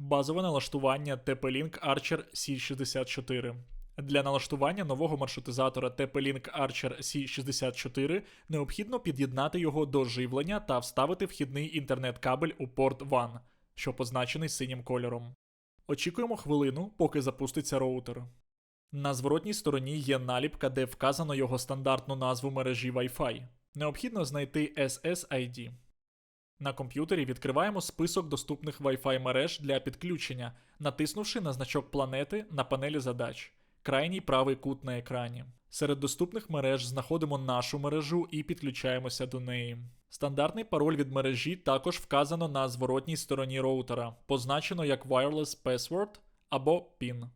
Базове налаштування TP-Link Archer C64. Для налаштування нового маршрутизатора TP-Link Archer C64 необхідно під'єднати його до живлення та вставити вхідний інтернет-кабель у порт WAN, що позначений синім кольором. Очікуємо хвилину, поки запуститься роутер. На зворотній стороні є наліпка, де вказано його стандартну назву мережі Wi-Fi. Необхідно знайти SSID. На комп'ютері відкриваємо список доступних Wi-Fi мереж для підключення, натиснувши на значок планети на панелі задач, крайній правий кут на екрані. Серед доступних мереж знаходимо нашу мережу і підключаємося до неї. Стандартний пароль від мережі також вказано на зворотній стороні роутера, позначено як Wireless Password або PIN.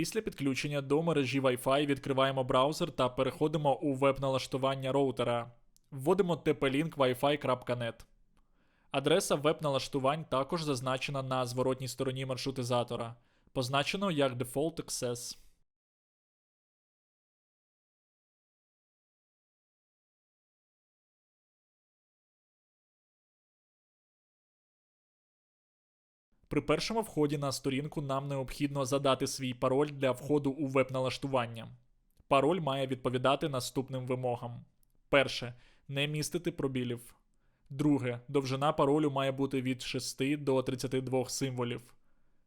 Після підключення до мережі Wi-Fi відкриваємо браузер та переходимо у веб-налаштування роутера. Вводимо tp-link wifi.net. Адреса веб-налаштувань також зазначена на зворотній стороні маршрутизатора. Позначено як Default Access. При першому вході на сторінку нам необхідно задати свій пароль для входу у веб-налаштування. Пароль має відповідати наступним вимогам: перше. Не містити пробілів. Друге. Довжина паролю має бути від 6 до 32 символів.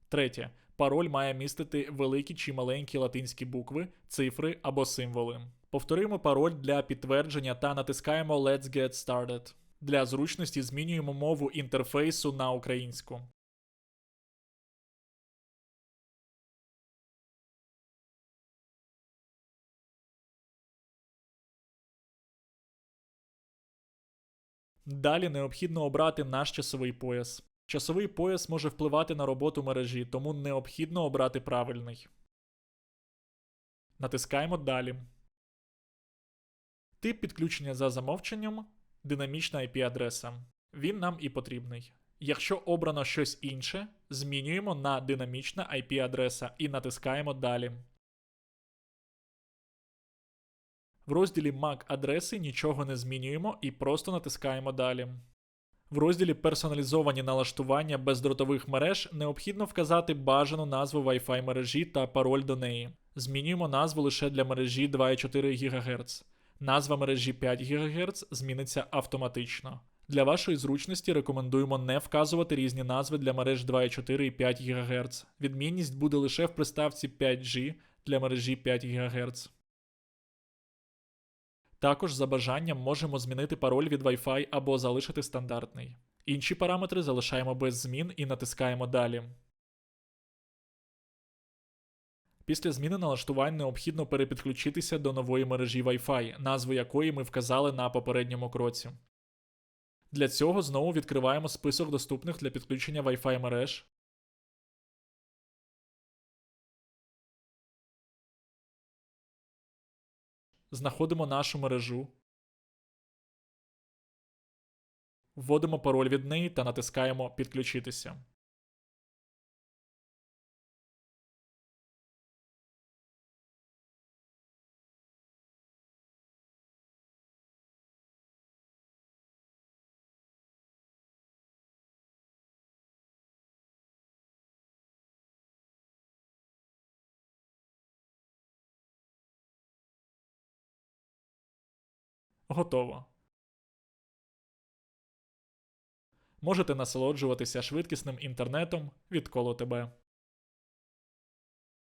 Третє. Пароль має містити великі чи маленькі латинські букви, цифри або символи. Повторюємо пароль для підтвердження та натискаємо Let's get started. Для зручності змінюємо мову інтерфейсу на українську. Далі необхідно обрати наш часовий пояс. Часовий пояс може впливати на роботу мережі, тому необхідно обрати правильний. Натискаємо Далі. Тип підключення за замовченням динамічна IP-адреса. Він нам і потрібний. Якщо обрано щось інше, змінюємо на динамічна IP-адреса і натискаємо Далі. В розділі MAC адреси нічого не змінюємо і просто натискаємо далі. В розділі Персоналізовані налаштування бездротових мереж необхідно вказати бажану назву Wi-Fi мережі та пароль до неї. Змінюємо назву лише для мережі 2,4 ГГц. Назва мережі 5 ГГц зміниться автоматично. Для вашої зручності рекомендуємо не вказувати різні назви для мереж 2,4 і 5 ГГц. Відмінність буде лише в приставці 5G для мережі 5 ГГц. Також за бажанням можемо змінити пароль від Wi-Fi або залишити стандартний. Інші параметри залишаємо без змін і натискаємо Далі. Після зміни налаштувань необхідно перепідключитися до нової мережі Wi-Fi, назву якої ми вказали на попередньому кроці. Для цього знову відкриваємо список доступних для підключення Wi-Fi мереж. Знаходимо нашу мережу. Вводимо пароль від неї та натискаємо Підключитися. Готово. Можете насолоджуватися швидкісним інтернетом від коло тебе.